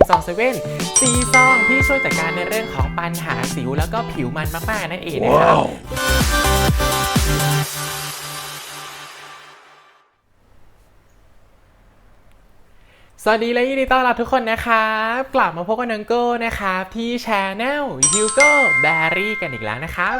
มซองเซเว่นซีซองที่ช่วยจัดการในเรื่องของปัญหาสิวแล้วก็ผิวมันมากๆนั่นเองนะครับ สวัสดีและยินดีต้อนรับทุกคนนะครับ กลับมาพบกับนังโก้นะครับ ที่ช anel Hugo Berry กันอีกแล้วนะครับ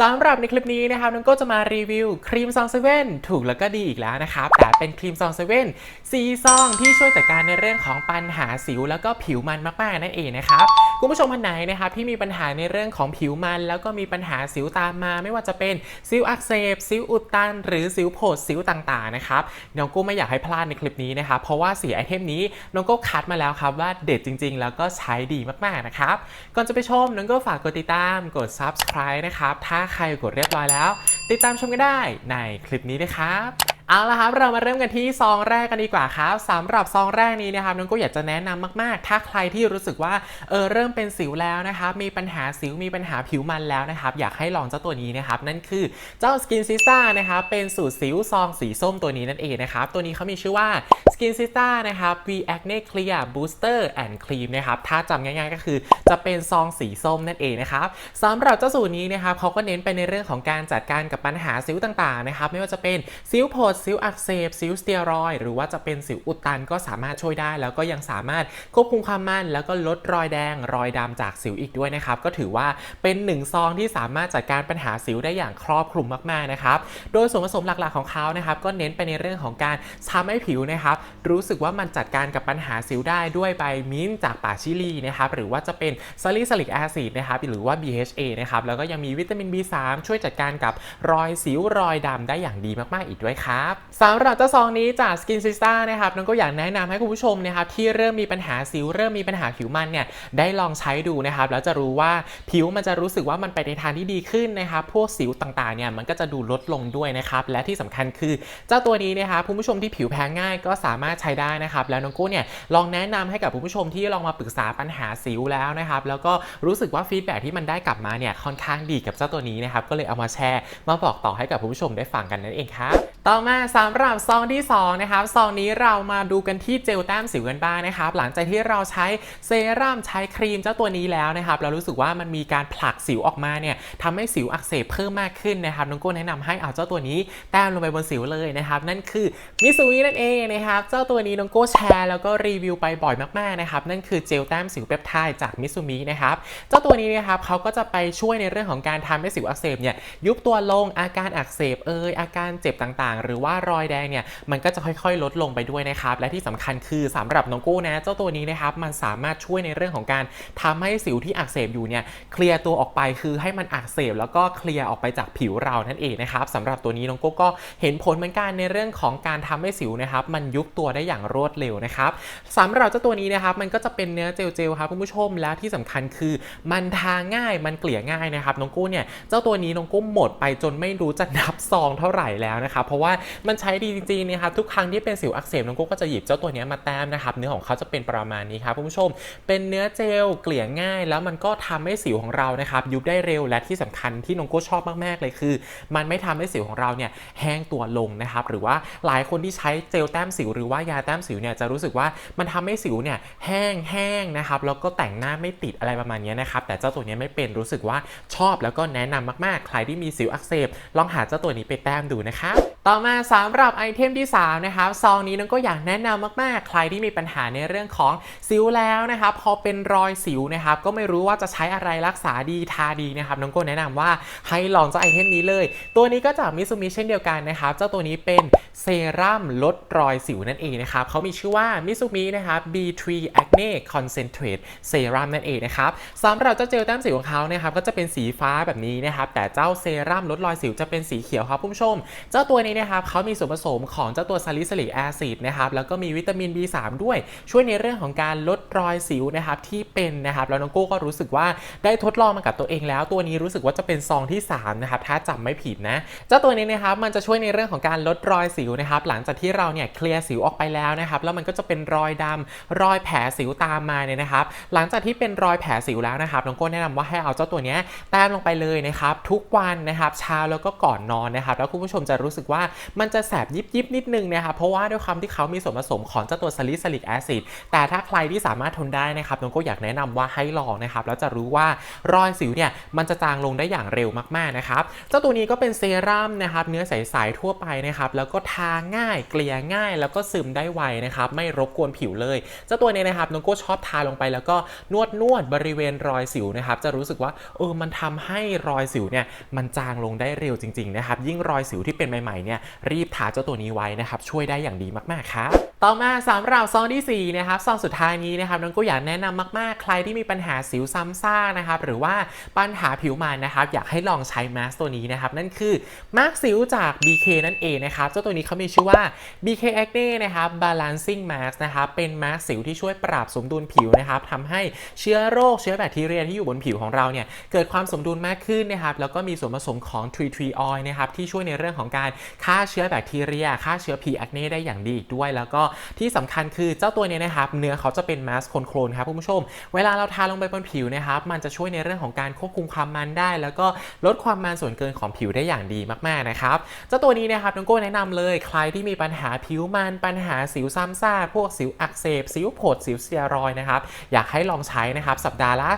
สำหรับในคลิปนี้นะครับนังก็จะมารีวิวครีมซองเซเว่นถูกแล้วก็ดีอีกแล้วนะครับแต่เป็นครีมซองเซเว่นซีซองที่ช่วยจัดการในเรื่องของปัญหาสิวแล้วก็ผิวมันมากๆนั่นเองนะครับคุณผู้ชมท่านไหนนะครับที่มีปัญหาในเรื่องของผิวมัน แล้วก็มีปัญหาสิวตามมา ไม่ว่าจะเป็นสิวอักเสบสิวอุดตัน หรือสิวโผดสิวต่างๆนะครับน้องโก้ไม่อยากให้พลาดในคลิปนี้นะครับเพราะว่าสีไอเทมนี้น้องก้คัดมาแล้วครับว่าเด็ดจริง ๆ แล้วก็ใช้ดีมากๆนะครับก่อนจะไปชมน้องก้ฝากกดติดตามกด subscribe นะครับถ้าใครกดเรียบร้อยแล้ว ติดตามชมกันได้ในคลิปนี้นะครับ เอาละครับเรามาเริ่มกันที่ซองแรกกันดีกว่าครับสำหรับซองแรกนี้นะครับน้องก็อยากจะแนะนำมากๆ ถ้าใครที่รู้สึกว่าเออเริ่มเป็นสิวแล้วนะครับมีปัญหาสิวมีปัญหาผิวมันแล้วนะครับอยากให้ลองเจ้าตัวนี้นะครับนั่นคือเจ้า Skin s i s t a นะครับเป็นสูตรสิวซองสีส้มตัวนี้นั่นเองนะครับตัวนี้เขามีชื่อว่า Skin s i s t a นะครับ V Acne Clear Booster and Cream นะครับถ้าจำง่ายๆก็คือจะเป็นซองสีส้มนั่นเองนะครับสำหรับเจ้าสูตรนี้นะครับเขาก็เน้นไปในเรื่องของการจัดการกับปัญหาสิวต่างๆนะครับไม่ว่าจะเป็นสิวโผดสิวอักเสบสิวสเตียรอยหรือว่าจะเป็นสิวอุดตันก็สามารถช่วยได้ แล้วก็ยังสามารถควบคุมความมัน แล้วก็ลดรอยแดงรอยดำจากสิวอีกด้วยนะครับ ก็ถือว่าเป็นหนึ่งซองที่สามารถจัดการปัญหาสิวได้อย่างครอบคลุมมากๆนะครับโดยส่วนผสมหลักๆของเขานะครับก็เน้นไปในเรื่องของการทำให้ผิวนะครับรู้สึกว่ามันจัดการกับปัญหาสิวได้ด้วยใบมิ้นจากป่าชิลีนะครับหรือว่าจะเป็นซาลิซิลิกแอซิดนะครับหรือว่า BHA นะครับแล้วก็ยังมีวิตามิน B3 ช่วยจัดการกับรอยสิวรอยดำได้อย่างดีมากๆอีกด้วยครับสำหรับเจ้าซองนี้จาก Skin s i s t a นะครับน้องก็อยากแนะนำให้คุณผู้ชมนะครับที่เริ่มมีปัญหาสิวเริ่มมีปัญหาผิวมันเนี่ยได้ลองใช้ดูนะครับแล้วจะรู้ว่าผิวมันจะรู้สึกว่ามันไปในทางที่ดีขึ้นนะครับพวกสิวต่างๆเนี่ยมันก็จะดูลดลงด้วยนะครับและที่สำคัญคือเจ้าตัวนี้นะครับคุณผู้ชมที่ผิวแพ้ง่ายก็สามารถใช้ได้นะครับแล้วน้องกู้เนี่ยลองแนะนำให้กับคุณผู้ชมที่ลองมาปรึกษาปัญหาสิวแล้วนะครับแล้วก็รู้สึกว่าฟีดแบ็ที่มันได้กลับมาเนี่ยค่อนข้างดีกับเจ้าตัวนี้นะครับก็เลยเอามาแชร์มาบอกต่อให้กับคุณผู้ชมได้ฟังกันนั่นเองครับ ต่อมาสำหรับซองที่สองนะครับซองนี้เรามาดูกันที่เจลแต้มสิวกันบ้างนะครับ หลังจากที่เราใช้เซรั่มใช้ครีมเจ้าตัวนี้แล้วนะครับเรารู้สึกว่ามันมีการผลักสิวออกมาเนี่ยทำให้สิวอักเสบเพิ่มมากขึ้นนะครับน้องโก้แนะนำให้เอาเจ้าตัวนี้แต้มลงไปบนสิวเลยนะครับ นั่นคือมิซูมินั่นเองนะครับเจ้าตัวนี้น้องโก้แชร์แล้วก็รีวิวไปบ่อยมากๆนะครับนั่นคือเจลแต้มสิวเปปไทด์จากมิซูมินะครับเจ้าตัวนี้นะครับเขาก็จะไปช่วยในเรื่องของการทำให้สิวอักเสบเนี่ยยุบตัวลงอาการอักเสบเอยอาการเจ็บต่างๆ หรือว่ารอยแดงเนี่ยมันก็จะค่อยๆ ลดลงไปด้วยนะครับ และที่สำคัญคือสำหรับน้องโก้นะ เจ้าตัวนี้นะครับมันสามารถช่วยในเรื่องของการทำให้สิวที่อักเสบอยู่เนี่ยเคลียร์ตัวออกไปคือให้มันอักเสบแล้วก็เคลียร์ออกไปจากผิวเรานั่นเองนะครับสำหรับตัวนี้น้องโก้ก็เห็นผลเหมือนกันในเรื่องของการทำให้สิวนะครับมันยุบตัวได้อย่างรวดเร็วนะครับสำหรับเจ้าตัวนี้นะครับมันก็จะเป็นเนื้อเจลๆครับคุณผู้ชมแล้วที่สำคัญคือ มันทาง่ายมันเกลี่ยง่ายนะครับน้องโก้เนี่ยเจ้าตัวนี้น้องโก้หมดไปจนไม่รู้จะนับซองเท่าไหร่แล้วนะครับเพราะว่ามันใช้ดีจริงๆนะครับทุกครั้งที่เป็นสิวอักเสบน้องโก้ก็จะหยิบเจ้าตัวนี้มาแต้มนะครับเนื้อของเขาจะเป็นประมาณนี้ครับคุณผู้ชม เป็นเนื้อเจลเกลี่ยง่าย แล้วมันก็ทำให้สิวของเรานะครับยุบได้เร็วและที่สำคัญที่น้องโก้ชอบมากๆเลยคือ มันไม่ทำให้สิวของเราเนี่ยแห้งตัวลงนะครับหรือว่าหลายคนที่ใช้เจลแต้มสิว หรือว่ายาแต้มสิวเนี่ยจะรู้สึกว่ามันทำให้สิวเนี่ยแห้งแห้งนะครับแล้วก็แต่งหน้าไม่ติดอะไรประมาณนี้นะครับแต่เจ้าตัวนี้ไม่เป็นรู้สึกว่าชอบแล้วก็แนะนำมากๆ ใครที่มีสิวอักเสบลองหาเจ้าตัวนี้ไปแต้มดูนะครับ ต่อมาสำหรับไอเทมที่ 3 นะครับ ซองนี้น้องก็อยากแนะนำมากๆ ใครที่มีปัญหาในเรื่องของสิวแล้วนะครับ พอเป็นรอยสิวนะครับ ก็ไม่รู้ว่าจะใช้อะไรรักษาดีทาดีนะครับ น้องก็แนะนำว่าให้ลองเจ้าไอเทมนี้เลย ตัวนี้ก็จากมิซูมิเช่นเดียวกันนะครับ เจ้าตัวนี้เป็นเซรั่มลดรอยสิวนั่นเองนะครับเขามีชื่อว่ามิซูมินะครับ B3 Acne Concentrate Serum นั่นเองนะครับสำหรับเจ้าเจลแต้มสิวของเขานะครับ ก็จะเป็นสีฟ้าแบบนี้นะครับ แต่เจ้าเซรั่มลดรอยสิวจะเป็นสีเขียวครับผู้ชม เจ้าตัวนี้นะครับเขามีส่วนผสมของเจ้าตัวซาลิซิลิกแอซิดนะครับแล้วก็มีวิตามิน B3 ด้วยช่วยในเรื่องของการลดรอยสิวนะครับที่เป็นนะครับแล้วน้องโก้ก็รู้สึกว่าได้ทดลองมากับตัวเองแล้ว ตัวนี้รู้สึกว่าจะเป็นซองที่3นะครับถ้าจำไม่ผิดนะเจ้าตัวนี้นะครับมันจะช่วยในเรื่องของการลดรอยสิวนะครับหลังจากที่เราเนี่ยเคลียร์สิวออกไปแล้วนะครับแล้วมันก็จะเป็นรอยดำรอยแผลสิวตามมาเนี่ยนะครับหลังจากที่เป็นรอยแผลสิวแล้วนะครับน้องโก้แนะนำว่าให้เอาเจ้าตัวนี้แต้มลงไปเลยนะครับทุกวันนะครับเช้าแล้วก็ก่อนนอนนะครับแล้วคุณผู้ชมจะรู้สึกว่ามันจะแสบยิบยิบนิดนึงนะครับเพราะว่าด้วยความที่เขามีส่วนผสมของเจ้าตัวซาลิซิลิกแอซิดแต่ถ้าใครที่สามารถทนได้นะครับน้องก็อยากแนะนำว่าให้ลองนะครับแล้วจะรู้ว่ารอยสิวเนี่ยมันจะจางลงได้อย่างเร็วมากๆนะครับเจ้าตัวนี้ก็เป็นเซรั่มนะครับเนื้อใสๆทั่วไปนะครับแล้วก็ทาง่ายเกลี่ยง่าย แล้วก็ซึมได้ไวนะครับไม่รบกวนผิวเลยเจ้าตัวนี้นะครับน้องก้ชอบทาลงไปแล้วก็นวดนวดบริเวณรอยสิวนะครับจะรู้สึกว่าเออมันทำให้รอยสิวเนี่ยมันจางลงได้เร็วจริงๆนะครับยิ่งรอยสิวที่เป็นใหม่ๆเนี่ยรีบทาเจ้าตัวนี้ไว้นะครับช่วยได้อย่างดีมากๆครับต่อมาสำหรับซองที่สี่นะครับซองสุดท้ายนี้นะครับน้องก้อยากแนะนำมากๆ ใครที่มีปัญหาสิวซ้ำซากนะครับหรือว่าปัญหาผิวมันนะครับอยากให้ลองใช้มาสก์ตัวนี้นะครับนั่นคือมาสก์สิวจาก BK นั่นเองนะครับเจ้าตัวนี้เขามีชื่อว่า BK Acne นะครับ Balancing Mask นะครับเป็นมาสก์สิวที่ช่วยปรับสมดุลผิวนะครับทำให้เชื้อโรคเชื้อแบคทีเรียที่อยู่บนผิวของเราเนี่ยเกิดความสมดุลมากขึ้นนะครับแล้วก็มีส่วนผสมของ Tree Tree Oil นะครับที่ช่วยในเรื่องของการฆ่าเชื้อแบคทีเรียฆ่าเชื้อ P. acne ได้อย่างดีอีกด้วย แล้วก็ที่สำคัญคือเจ้าตัวเนี้นะครับเนื้อเขาจะเป็นมาสก์โคลนๆครับคุณผู้ชม เวลาเราทาลงไปบนผิวนะครับมันจะช่วยในเรื่องของการควบคุมความมันได้ แล้วก็ลดความมันส่วนเกินของผิวได้อย่างดีมากๆนะครับเจ้าตัวนี้นะครับน้องโก้แนะนำเลยใครที่มีปัญหาผิวมันปัญหาสิวซ้ำซากพวกสิวอักเสบสิวผดสิวเซียรอยนะครับอยากให้ลองใช้นะครับสัปดาห์ละ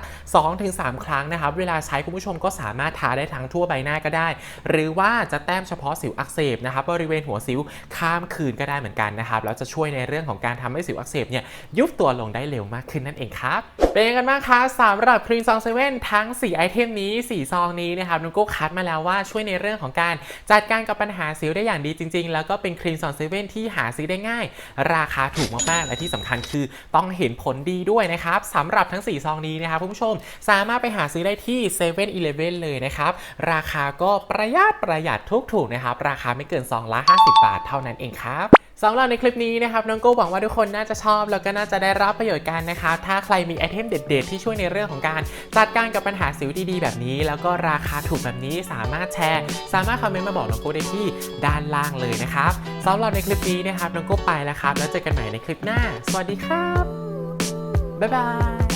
2-3 ครั้งนะครับเวลาใช้คุณผู้ชมก็สามารถทาได้ทั้งทั่วใบหน้าก็ได้ หรือว่าจะแต้มเฉพาะสิวอักเสบนะครับบริเวณหัวสิวข้ามคืนก็ได้เหมือนกันนะครับแล้วจะช่วยในเรื่องของการทำให้สิวอักเสบเนี่ยยุบตัวลงได้เร็วมากขึ้นนั่นเองครับ เป็นยังไงบ้างคะสำหรับครีมซองเซเว่นทั้ง 4 ไอเทมนี้ 4 ซองนี้นะครับนุ้งก็คัดมาแล้วว่าช่วยในเรื่องของการจัดการกับปัญหาสิวได้อย่างดีจริง ๆ แล้วก็เป็นครีมซองเซเว่นที่หาซื้อได้ง่าย ราคาถูกมากๆและที่สำคัญคือต้องเห็นผลดีด้วยนะครับสำหรับทั้ง 4 ซองนี้นะครับคุณผู้ชมสามารถไปหาซื้อได้ที่7 e เ e ่ e อเลยนะครับราคาก็ประหยัดประหยัดทุกถูกนะครับราคาไม่เกินซองละ 50 บาทเท่านั้นเองครับสำหรับในคลิปนี้นะครับน้องโก้หวังว่าทุกคนน่าจะชอบ แล้วก็น่าจะได้รับประโยชน์กันนะครับถ้าใครมีไอเทมเด็ดๆ ที่ช่วยในเรื่องของการจัดการกับปัญหาสิวดีๆ แบบนี้ แล้วก็ราคาถูกแบบนี้สามารถแชร์ สามารถคอมเมนต์มาบอกน้องโก้ได้ที่ด้านล่างเลยนะครับสำหรับในคลิปนี้นะครับน้องโก้ไปแล้วครับ แล้วเจอกันใหม่ในคลิปหน้า สวัสดีครับบ๊ายบาย